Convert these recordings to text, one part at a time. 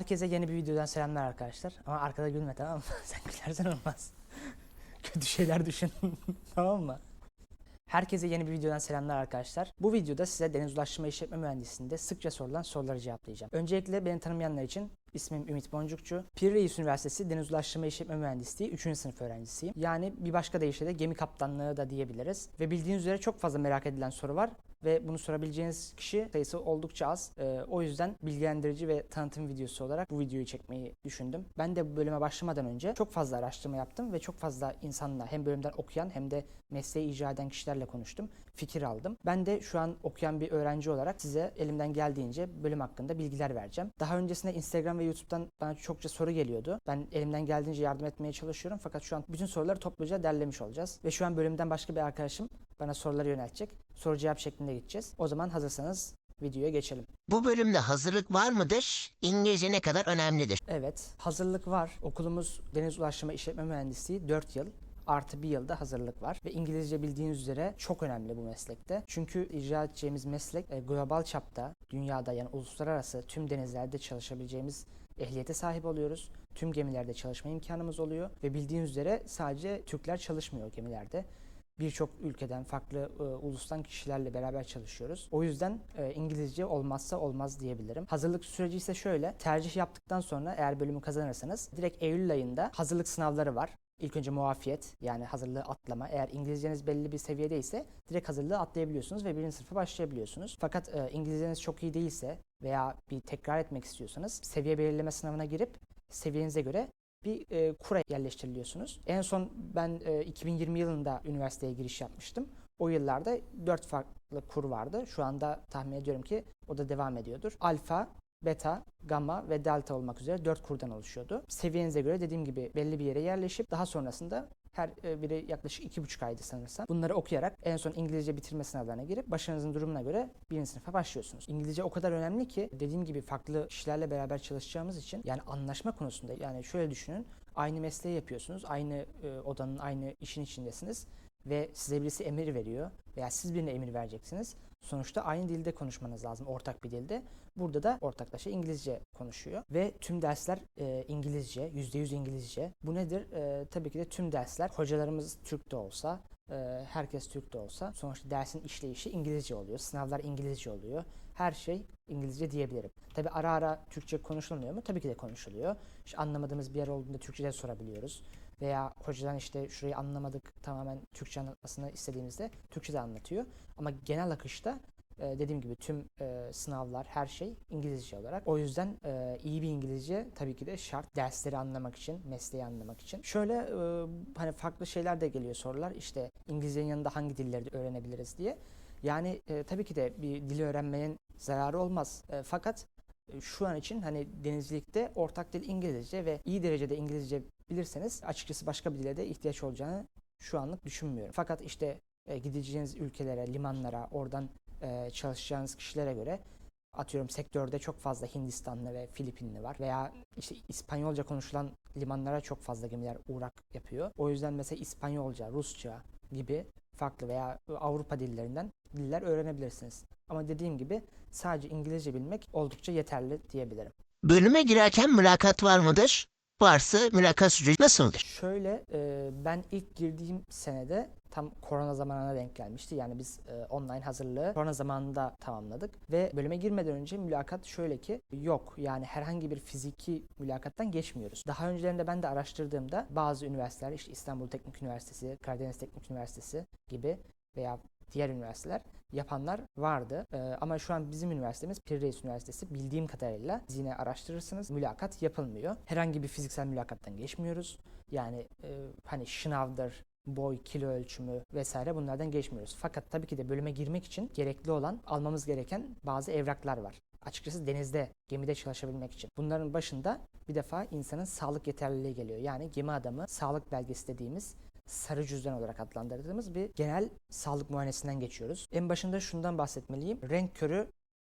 Herkese yeni bir videodan selamlar arkadaşlar. Ama arkada gülme tamam mı? Sen gülersen olmaz. Kötü şeyler düşün. tamam mı? Herkese yeni bir videodan selamlar arkadaşlar. Bu videoda size deniz ulaştırma işletme mühendisliğinde sıkça sorulan soruları cevaplayacağım. Öncelikle beni tanımayanlar için ismim Ümit Boncukçu. Pir Reis Üniversitesi Deniz Ulaştırma İşletme Mühendisliği 3. sınıf öğrencisiyim. Yani bir başka deyişle de gemi kaptanlığı da diyebiliriz. Ve bildiğiniz üzere çok fazla merak edilen soru var ve bunu sorabileceğiniz kişi sayısı oldukça az. Ee, o yüzden bilgilendirici ve tanıtım videosu olarak bu videoyu çekmeyi düşündüm. Ben de bu bölüme başlamadan önce çok fazla araştırma yaptım ve çok fazla insanla hem bölümden okuyan hem de mesleği icra eden kişilerle konuştum. Fikir aldım. Ben de şu an okuyan bir öğrenci olarak size elimden geldiğince bölüm hakkında bilgiler vereceğim. Daha öncesinde Instagram ve YouTube'dan bana çokça soru geliyordu. Ben elimden geldiğince yardım etmeye çalışıyorum fakat şu an bütün soruları topluca derlemiş olacağız. Ve şu an bölümden başka bir arkadaşım bana soruları yöneltecek. Soru cevap şeklinde gideceğiz. O zaman hazırsanız videoya geçelim. Bu bölümde hazırlık var mıdır? İngilizce ne kadar önemlidir? Evet, hazırlık var. Okulumuz Deniz Ulaştırma İşletme Mühendisliği 4 yıl artı bir yılda hazırlık var. Ve İngilizce bildiğiniz üzere çok önemli bu meslekte. Çünkü icra edeceğimiz meslek e, global çapta, dünyada yani uluslararası tüm denizlerde çalışabileceğimiz ehliyete sahip oluyoruz. Tüm gemilerde çalışma imkanımız oluyor. Ve bildiğiniz üzere sadece Türkler çalışmıyor gemilerde birçok ülkeden, farklı e, ulustan kişilerle beraber çalışıyoruz. O yüzden e, İngilizce olmazsa olmaz diyebilirim. Hazırlık süreci ise şöyle, tercih yaptıktan sonra eğer bölümü kazanırsanız direkt Eylül ayında hazırlık sınavları var. İlk önce muafiyet yani hazırlığı atlama. Eğer İngilizceniz belli bir seviyede ise direkt hazırlığı atlayabiliyorsunuz ve birinci sınıfa başlayabiliyorsunuz. Fakat e, İngilizceniz çok iyi değilse veya bir tekrar etmek istiyorsanız seviye belirleme sınavına girip seviyenize göre bir e, kura yerleştiriliyorsunuz. En son ben e, 2020 yılında üniversiteye giriş yapmıştım. O yıllarda 4 farklı kur vardı. Şu anda tahmin ediyorum ki o da devam ediyordur. Alfa, beta, gamma ve delta olmak üzere 4 kurdan oluşuyordu. Seviyenize göre dediğim gibi belli bir yere yerleşip daha sonrasında her e, biri yaklaşık iki buçuk aydı sanırsam. Bunları okuyarak en son İngilizce bitirme sınavlarına girip başınızın durumuna göre birinci sınıfa başlıyorsunuz. İngilizce o kadar önemli ki dediğim gibi farklı kişilerle beraber çalışacağımız için yani anlaşma konusunda yani şöyle düşünün aynı mesleği yapıyorsunuz. Aynı e, odanın aynı işin içindesiniz ve size birisi emir veriyor veya siz birine emir vereceksiniz. Sonuçta aynı dilde konuşmanız lazım, ortak bir dilde. Burada da ortaklaşa İngilizce konuşuyor ve tüm dersler e, İngilizce, %100 İngilizce. Bu nedir? E, tabii ki de tüm dersler, hocalarımız Türk de olsa, e, herkes Türk de olsa sonuçta dersin işleyişi İngilizce oluyor. Sınavlar İngilizce oluyor. Her şey İngilizce diyebilirim. Tabii ara ara Türkçe konuşulmuyor mu? Tabii ki de konuşuluyor. İşte anlamadığımız bir yer olduğunda Türkçe de sorabiliyoruz. Veya hocadan işte şurayı anlamadık tamamen Türkçe anlatmasını istediğimizde Türkçe de anlatıyor. Ama genel akışta e, dediğim gibi tüm e, sınavlar her şey İngilizce olarak. O yüzden e, iyi bir İngilizce tabii ki de şart dersleri anlamak için, mesleği anlamak için. Şöyle hani farklı şeyler de geliyor sorular. İşte İngilizcenin yanında hangi dilleri öğrenebiliriz diye. Yani e, tabii ki de bir dili öğrenmenin zararı olmaz. E, fakat e, şu an için hani denizcilikte ortak dil İngilizce ve iyi derecede İngilizce bilirseniz açıkçası başka bir dile de ihtiyaç olacağını şu anlık düşünmüyorum. Fakat işte e, gideceğiniz ülkelere, limanlara, oradan e, çalışacağınız kişilere göre atıyorum sektörde çok fazla Hindistanlı ve Filipinli var veya işte İspanyolca konuşulan limanlara çok fazla gemiler uğrak yapıyor. O yüzden mesela İspanyolca, Rusça gibi farklı veya Avrupa dillerinden diller öğrenebilirsiniz. Ama dediğim gibi sadece İngilizce bilmek oldukça yeterli diyebilirim. Bölüme girerken mülakat var mıdır? Varsa mülakat süreci nasıldır? Şöyle e, ben ilk girdiğim senede tam korona zamanına denk gelmişti. Yani biz e, online hazırlığı korona zamanında tamamladık ve bölüme girmeden önce mülakat şöyle ki yok. Yani herhangi bir fiziki mülakattan geçmiyoruz. Daha öncelerinde ben de araştırdığımda bazı üniversiteler işte İstanbul Teknik Üniversitesi, Karadeniz Teknik Üniversitesi gibi veya diğer üniversiteler yapanlar vardı. Ee, ama şu an bizim üniversitemiz Pir Reis Üniversitesi bildiğim kadarıyla siz yine araştırırsınız mülakat yapılmıyor. Herhangi bir fiziksel mülakattan geçmiyoruz. Yani e, hani şınavdır, boy, kilo ölçümü vesaire bunlardan geçmiyoruz. Fakat tabii ki de bölüme girmek için gerekli olan almamız gereken bazı evraklar var. Açıkçası denizde, gemide çalışabilmek için. Bunların başında bir defa insanın sağlık yeterliliği geliyor. Yani gemi adamı sağlık belgesi dediğimiz sarı cüzdan olarak adlandırdığımız bir genel sağlık muayenesinden geçiyoruz. En başında şundan bahsetmeliyim. Renk körü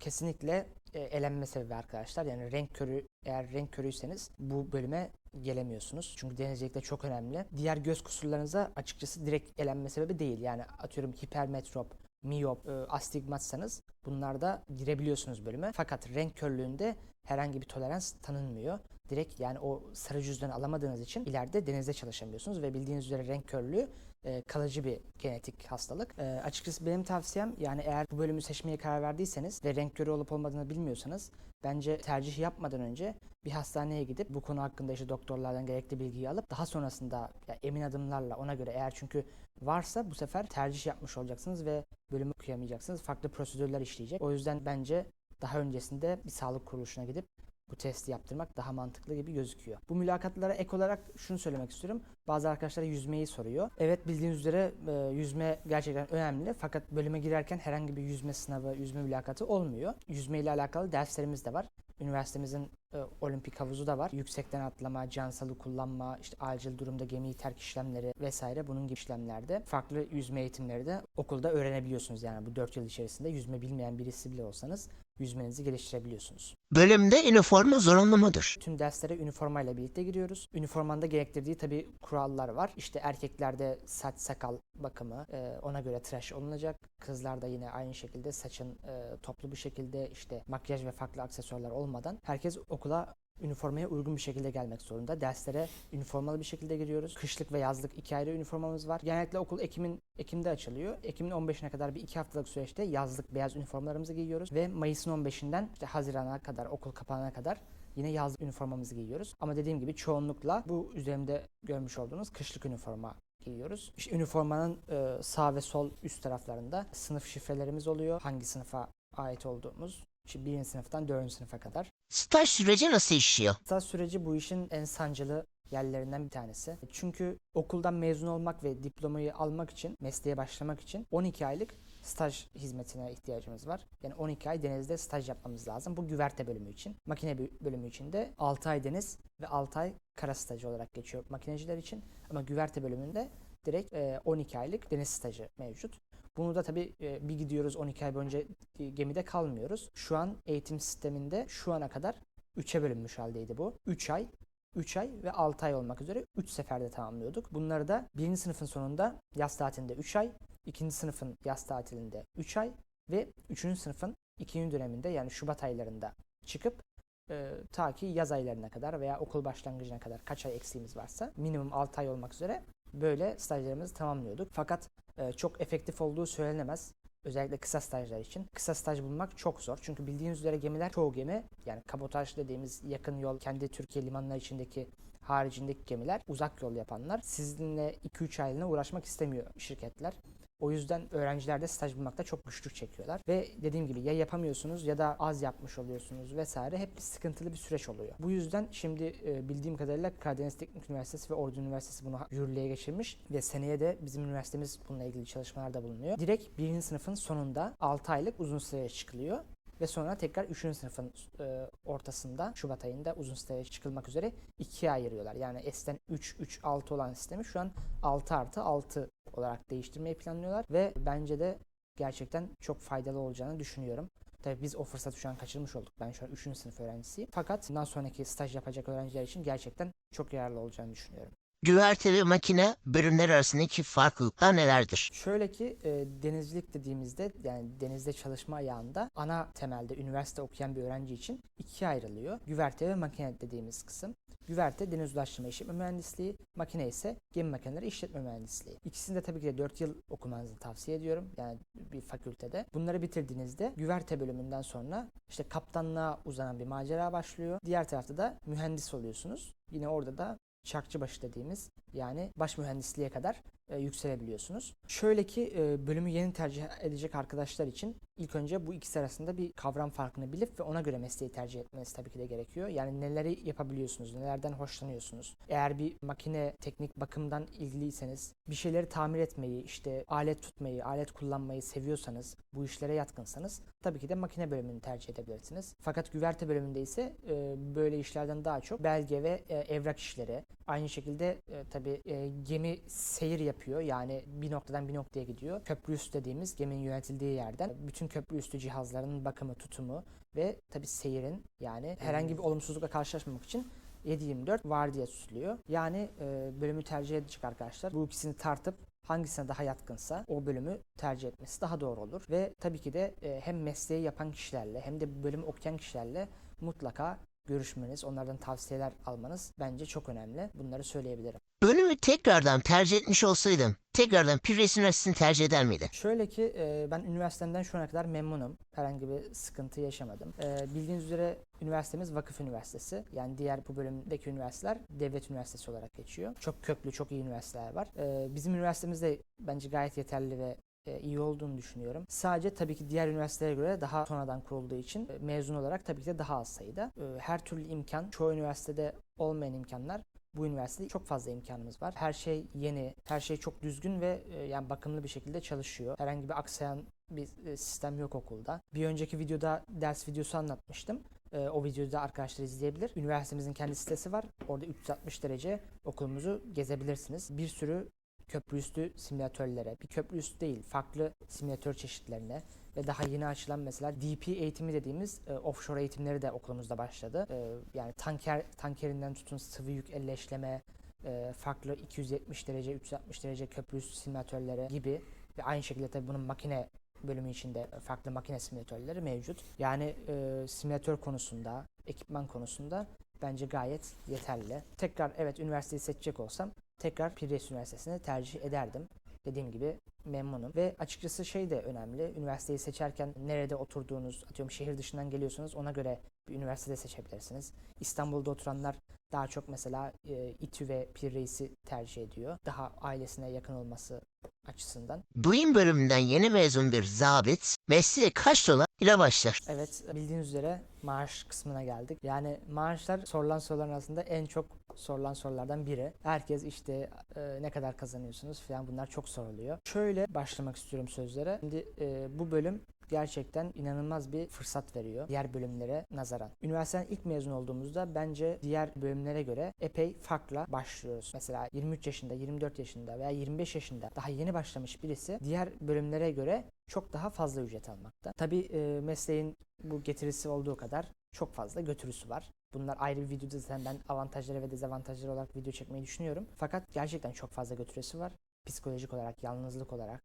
kesinlikle e, elenme sebebi arkadaşlar. Yani renk körü eğer renk körüyseniz bu bölüme gelemiyorsunuz. Çünkü denizcilikte çok önemli. Diğer göz kusurlarınıza açıkçası direkt elenme sebebi değil. Yani atıyorum hipermetrop, miyop, e, astigmatsanız bunlarda girebiliyorsunuz bölüme. Fakat renk körlüğünde herhangi bir tolerans tanınmıyor. Direkt yani o sarı cüzdanı alamadığınız için ileride denizde çalışamıyorsunuz ve bildiğiniz üzere renk körlüğü e, kalıcı bir genetik hastalık. E, açıkçası benim tavsiyem yani eğer bu bölümü seçmeye karar verdiyseniz ve renk körü olup olmadığını bilmiyorsanız bence tercih yapmadan önce bir hastaneye gidip bu konu hakkında işte doktorlardan gerekli bilgiyi alıp daha sonrasında ya emin adımlarla ona göre eğer çünkü varsa bu sefer tercih yapmış olacaksınız ve bölümü okuyamayacaksınız. Farklı prosedürler işleyecek. O yüzden bence daha öncesinde bir sağlık kuruluşuna gidip bu testi yaptırmak daha mantıklı gibi gözüküyor. Bu mülakatlara ek olarak şunu söylemek istiyorum. Bazı arkadaşlar yüzmeyi soruyor. Evet bildiğiniz üzere e, yüzme gerçekten önemli. Fakat bölüme girerken herhangi bir yüzme sınavı, yüzme mülakatı olmuyor. Yüzme ile alakalı derslerimiz de var. Üniversitemizin e, olimpik havuzu da var. Yüksekten atlama, cansalı kullanma, işte acil durumda gemiyi terk işlemleri vesaire bunun gibi işlemlerde farklı yüzme eğitimleri de okulda öğrenebiliyorsunuz. Yani bu 4 yıl içerisinde yüzme bilmeyen birisi bile olsanız yüzmenizi geliştirebiliyorsunuz. Bölümde üniforma zorunlu mudur? Tüm derslere üniformayla birlikte giriyoruz. Üniformanda gerektirdiği tabii kurallar var. İşte erkeklerde saç sakal bakımı e, ona göre tıraş olunacak. Kızlarda yine aynı şekilde saçın e, toplu bir şekilde işte makyaj ve farklı aksesuarlar olmadan herkes okula üniformaya uygun bir şekilde gelmek zorunda. Derslere üniformalı bir şekilde giriyoruz. Kışlık ve yazlık iki ayrı üniformamız var. Genellikle okul Ekim'in Ekim'de açılıyor. Ekim'in 15'ine kadar bir iki haftalık süreçte yazlık beyaz üniformalarımızı giyiyoruz ve Mayıs'ın 15'inden işte Haziran'a kadar okul kapanana kadar yine yazlık üniformamızı giyiyoruz. Ama dediğim gibi çoğunlukla bu üzerimde görmüş olduğunuz kışlık üniforma giyiyoruz. İşte üniformanın e, sağ ve sol üst taraflarında sınıf şifrelerimiz oluyor. Hangi sınıfa ait olduğumuz. İşte birinci sınıftan dördüncü sınıfa kadar. Staj süreci nasıl işliyor? Staj süreci bu işin en sancılı yerlerinden bir tanesi. Çünkü okuldan mezun olmak ve diplomayı almak için, mesleğe başlamak için 12 aylık staj hizmetine ihtiyacımız var. Yani 12 ay denizde staj yapmamız lazım. Bu güverte bölümü için. Makine bö- bölümü için de 6 ay deniz ve 6 ay kara stajı olarak geçiyor makineciler için. Ama güverte bölümünde direkt e, 12 aylık deniz stajı mevcut. Bunu da tabii e, bir gidiyoruz 12 ay boyunca e, gemide kalmıyoruz. Şu an eğitim sisteminde şu ana kadar 3'e bölünmüş haldeydi bu. 3 ay 3 ay ve 6 ay olmak üzere 3 seferde tamamlıyorduk. Bunları da 1. sınıfın sonunda yaz tatilinde 3 ay, 2. sınıfın yaz tatilinde 3 ay ve 3. sınıfın 2. döneminde yani Şubat aylarında çıkıp e, ta ki yaz aylarına kadar veya okul başlangıcına kadar kaç ay eksiğimiz varsa minimum 6 ay olmak üzere böyle stajlarımızı tamamlıyorduk. Fakat e, çok efektif olduğu söylenemez. Özellikle kısa stajlar için. Kısa staj bulmak çok zor. Çünkü bildiğiniz üzere gemiler çoğu gemi yani kabotaj dediğimiz yakın yol kendi Türkiye limanları içindeki haricindeki gemiler uzak yol yapanlar sizinle 2-3 aylığına uğraşmak istemiyor şirketler. O yüzden öğrenciler de staj bulmakta çok güçlük çekiyorlar. Ve dediğim gibi ya yapamıyorsunuz ya da az yapmış oluyorsunuz vesaire. Hep bir sıkıntılı bir süreç oluyor. Bu yüzden şimdi e, bildiğim kadarıyla Karadeniz Teknik Üniversitesi ve Ordu Üniversitesi bunu yürürlüğe geçirmiş. Ve seneye de bizim üniversitemiz bununla ilgili çalışmalarda bulunuyor. Direkt birinci sınıfın sonunda 6 aylık uzun süreye çıkılıyor. Ve sonra tekrar 3. sınıfın e, ortasında Şubat ayında uzun siteye çıkılmak üzere ikiye ayırıyorlar. Yani S'ten 3, 3, 6 olan sistemi şu an 6 artı 6 olarak değiştirmeyi planlıyorlar. Ve bence de gerçekten çok faydalı olacağını düşünüyorum. Tabii biz o fırsatı şu an kaçırmış olduk. Ben şu an 3. sınıf öğrencisiyim. Fakat bundan sonraki staj yapacak öğrenciler için gerçekten çok yararlı olacağını düşünüyorum. Güverte ve makine bölümler arasındaki farklılıklar nelerdir? Şöyle ki e, denizcilik dediğimizde yani denizde çalışma ayağında ana temelde üniversite okuyan bir öğrenci için ikiye ayrılıyor. Güverte ve makine dediğimiz kısım. Güverte deniz ulaştırma işletme mühendisliği, makine ise gemi makineleri işletme mühendisliği. İkisini de tabii ki de 4 yıl okumanızı tavsiye ediyorum. Yani bir fakültede. Bunları bitirdiğinizde güverte bölümünden sonra işte kaptanlığa uzanan bir macera başlıyor. Diğer tarafta da mühendis oluyorsunuz. Yine orada da çakçıbaşı dediğimiz yani baş mühendisliğe kadar e, yükselebiliyorsunuz. Şöyle ki e, bölümü yeni tercih edecek arkadaşlar için ilk önce bu ikisi arasında bir kavram farkını bilip ve ona göre mesleği tercih etmeniz tabii ki de gerekiyor. Yani neleri yapabiliyorsunuz, nelerden hoşlanıyorsunuz. Eğer bir makine teknik bakımdan ilgiliyseniz, bir şeyleri tamir etmeyi, işte alet tutmayı, alet kullanmayı seviyorsanız, bu işlere yatkınsanız tabii ki de makine bölümünü tercih edebilirsiniz. Fakat güverte bölümünde ise e, böyle işlerden daha çok belge ve e, evrak işleri, aynı şekilde e, tabii e, gemi seyir yapıyor. Yani bir noktadan bir noktaya gidiyor. Köprü üstü dediğimiz geminin yönetildiği yerden bütün köprü üstü cihazların bakımı, tutumu ve tabii seyirin yani herhangi bir olumsuzlukla karşılaşmamak için 7-24 vardiya tutuluyor. Yani e, bölümü tercih edecek arkadaşlar bu ikisini tartıp hangisine daha yatkınsa o bölümü tercih etmesi daha doğru olur. Ve tabii ki de e, hem mesleği yapan kişilerle hem de bölümü okuyan kişilerle mutlaka görüşmeniz, onlardan tavsiyeler almanız bence çok önemli. Bunları söyleyebilirim. Bölümü tekrardan tercih etmiş olsaydın tekrardan Pires Üniversitesi'ni tercih eder miydin? Şöyle ki e, ben üniversitemden şu ana kadar memnunum. Herhangi bir sıkıntı yaşamadım. E, bildiğiniz üzere üniversitemiz vakıf üniversitesi. Yani diğer bu bölümdeki üniversiteler devlet üniversitesi olarak geçiyor. Çok köklü, çok iyi üniversiteler var. E, bizim üniversitemiz de bence gayet yeterli ve e, iyi olduğunu düşünüyorum. Sadece tabii ki diğer üniversitelere göre daha sonradan kurulduğu için mezun olarak tabii ki de daha az sayıda. Her türlü imkan, çoğu üniversitede olmayan imkanlar bu üniversitede çok fazla imkanımız var. Her şey yeni, her şey çok düzgün ve e, yani bakımlı bir şekilde çalışıyor. Herhangi bir aksayan bir e, sistem yok okulda. Bir önceki videoda ders videosu anlatmıştım. E, o videoyu da arkadaşlar izleyebilir. Üniversitemizin kendi sitesi var. Orada 360 derece okulumuzu gezebilirsiniz. Bir sürü köprü üstü simülatörlere, bir köprü üstü değil, farklı simülatör çeşitlerine ve daha yeni açılan mesela DP eğitimi dediğimiz e, offshore eğitimleri de okulumuzda başladı. E, yani tanker tankerinden tutun sıvı yük elleşleme, e, farklı 270 derece, 360 derece köprü üstü simülatörleri gibi ve aynı şekilde tabii bunun makine bölümü içinde farklı makine simülatörleri mevcut. Yani e, simülatör konusunda, ekipman konusunda bence gayet yeterli. Tekrar evet üniversiteyi seçecek olsam tekrar Pires Üniversitesi'ni tercih ederdim. Dediğim gibi memnunum ve açıkçası şey de önemli. Üniversiteyi seçerken nerede oturduğunuz, atıyorum şehir dışından geliyorsanız ona göre bir üniversite seçebilirsiniz. İstanbul'da oturanlar daha çok mesela e, İTÜ ve Pir Reis'i tercih ediyor. Daha ailesine yakın olması açısından. Duyum bölümünden yeni mezun bir zabit mesleğe kaç dolar ile başlar? Evet bildiğiniz üzere maaş kısmına geldik. Yani maaşlar sorulan soruların arasında en çok sorulan sorulardan biri. Herkes işte e, ne kadar kazanıyorsunuz falan bunlar çok soruluyor. Şöyle başlamak istiyorum sözlere. Şimdi e, bu bölüm gerçekten inanılmaz bir fırsat veriyor diğer bölümlere nazaran. Üniversiteden ilk mezun olduğumuzda bence diğer bölümlere göre epey farkla başlıyoruz. Mesela 23 yaşında, 24 yaşında veya 25 yaşında daha yeni başlamış birisi diğer bölümlere göre çok daha fazla ücret almakta. Tabii e, mesleğin bu getirisi olduğu kadar çok fazla götürüsü var. Bunlar ayrı bir videoda zaten ben avantajları ve dezavantajları olarak video çekmeyi düşünüyorum. Fakat gerçekten çok fazla götürüsü var. Psikolojik olarak, yalnızlık olarak.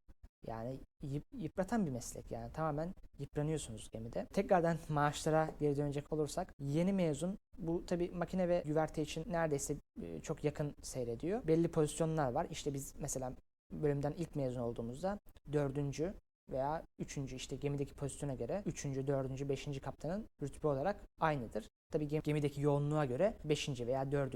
Yani yıp- yıpratan bir meslek yani tamamen yıpranıyorsunuz gemide. Tekrardan maaşlara geri dönecek olursak yeni mezun bu tabi makine ve güverte için neredeyse e, çok yakın seyrediyor. Belli pozisyonlar var. İşte biz mesela bölümden ilk mezun olduğumuzda dördüncü veya üçüncü işte gemideki pozisyona göre üçüncü, dördüncü, beşinci kaptanın rütbe olarak aynıdır. Tabii gem- gemideki yoğunluğa göre 5. veya 4.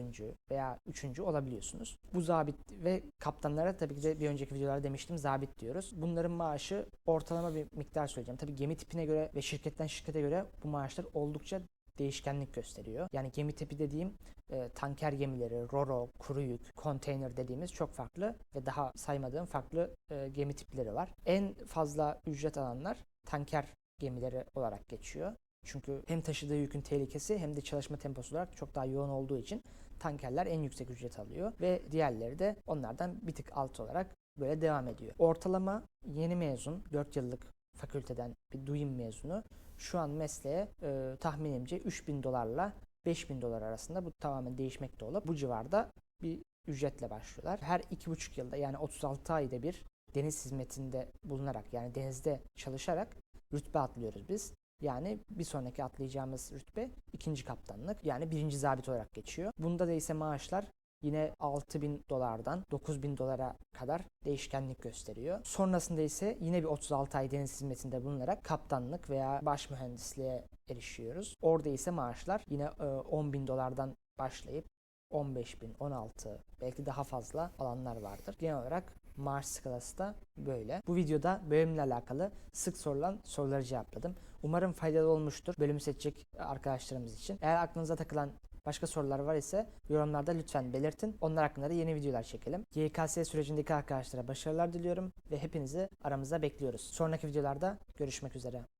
veya 3. olabiliyorsunuz. Bu zabit ve kaptanlara tabii ki de bir önceki videolarda demiştim zabit diyoruz. Bunların maaşı ortalama bir miktar söyleyeceğim. Tabii gemi tipine göre ve şirketten şirkete göre bu maaşlar oldukça değişkenlik gösteriyor. Yani gemi tipi dediğim e, tanker gemileri, roro, kuru yük, konteyner dediğimiz çok farklı ve daha saymadığım farklı e, gemi tipleri var. En fazla ücret alanlar tanker gemileri olarak geçiyor. Çünkü hem taşıdığı yükün tehlikesi hem de çalışma temposu olarak çok daha yoğun olduğu için tankerler en yüksek ücret alıyor ve diğerleri de onlardan bir tık alt olarak böyle devam ediyor. Ortalama yeni mezun 4 yıllık fakülteden bir duyum mezunu şu an mesleğe e, tahminimce 3000 dolarla 5000 dolar arasında bu tamamen değişmekte olup bu civarda bir ücretle başlıyorlar. Her 2,5 yılda yani 36 ayda bir deniz hizmetinde bulunarak yani denizde çalışarak rütbe atlıyoruz biz. Yani bir sonraki atlayacağımız rütbe ikinci kaptanlık yani birinci zabit olarak geçiyor. Bunda da ise maaşlar yine 6000 dolardan 9000 dolara kadar değişkenlik gösteriyor. Sonrasında ise yine bir 36 ay deniz hizmetinde bulunarak kaptanlık veya baş mühendisliğe erişiyoruz. Orada ise maaşlar yine e, 10 bin dolardan başlayıp 15 bin, 16 belki daha fazla alanlar vardır. Genel olarak maaş skalası da böyle. Bu videoda bölümle alakalı sık sorulan soruları cevapladım. Umarım faydalı olmuştur bölümü seçecek arkadaşlarımız için. Eğer aklınıza takılan başka sorular var ise yorumlarda lütfen belirtin. Onlar hakkında da yeni videolar çekelim. YKS sürecindeki arkadaşlara başarılar diliyorum ve hepinizi aramızda bekliyoruz. Sonraki videolarda görüşmek üzere.